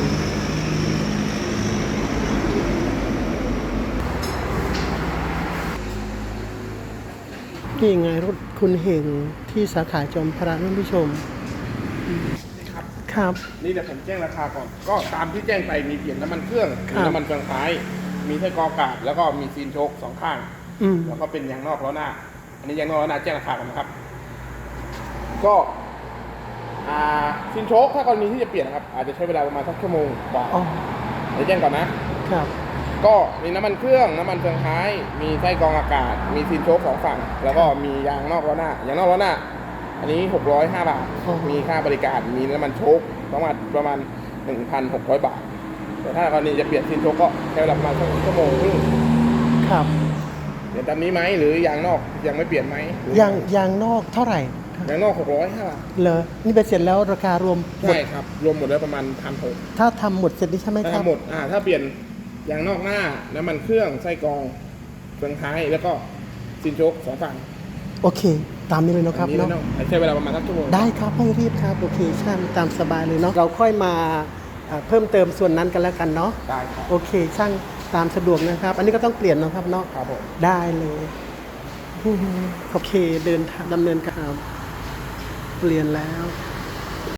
งนี่ไงรถคุณเฮงที่สาขาจอมพระท่านผู้ชม ครับ ครับ นี่เดี๋ยวผมแจ้งราคาก่อน ก็ตามที่แจ้งไปมีเปลี่ยนน้ำมันเครื่องครัมีบน้ำมันเฟืองท้าย มีไส้กรองอากาศแล้วก็มีซีนโชคสองข้างอืมแล้วก็เป็นยางนอกล้อหน้า อันนี้ยางนอกล้อหน้าแจ้งราคากันนะครับ ก็ อ่า ซีนโชคถ้ากรณีที่จะเปลี่ยนนะครับ อาจจะใช้เวลาประมาณสักชั่วโมงกว่าอ๋อเดี๋ยวแจ้งก่อนนะ ครับ ก็มีน้ำมันเครื่องน้ำมันเฟืองท้าย มีไส้กรองอากาศ มีซีนโชคสองฝั่ง แล้วก็มียางนอกล้อหน้ายางนอกล้อหน้า อันนี้ 605 บาท อ๋อ มีค่าบริการมีน้ำมันโชคประมาณประมาณ 1,600 บาท แต่ถ้ากรณีจะเปลี่ยนซีนโชคก็ใช้เวลาประมาณสักชั่วโมงครึ่งครับเปลี่ยนตามนี้ไหมหรือยางนอกยังไม่เปลี่ยนไหมหรือ ยางยางนอกเท่าไหร่ ยางนอก605บาทเหรอนี่ไปเสร็จแล้วราคารวมหมดใช่ครับ รวมหมดแล้วประมาณ1,600ถ้าทำหมดเสร็จนี่ใช่ไหมคถ้ารับหมดอ่าถ้าเปลี่ยนยางนอกหน้าน้ำมันเครื่องไส้กรองเฟืองท้ายแล้วก็ซีนโชคสองฝั่งโอเค ตามนี้เลยเนาะครับอันนี้เนาะ ไม่ต้องใช้เวลาประมาณสักชั่วโมง ได้ครับไม่รีบครับโอเคช่างตามสบายเลยเนาะเราค่อยมาเอ่อเพิ่มเติมส่วนนั้นกันแล้วกันเนาะได้ครับ โอเคช่างตามสะดวกนะครับ อันนี้ก็ต้องเปลี่ยนเนาะครับเนาะครับผม ได้เลยอือฮึโอเคเดินทางดำเนินการ เปลี่ยนแล้ว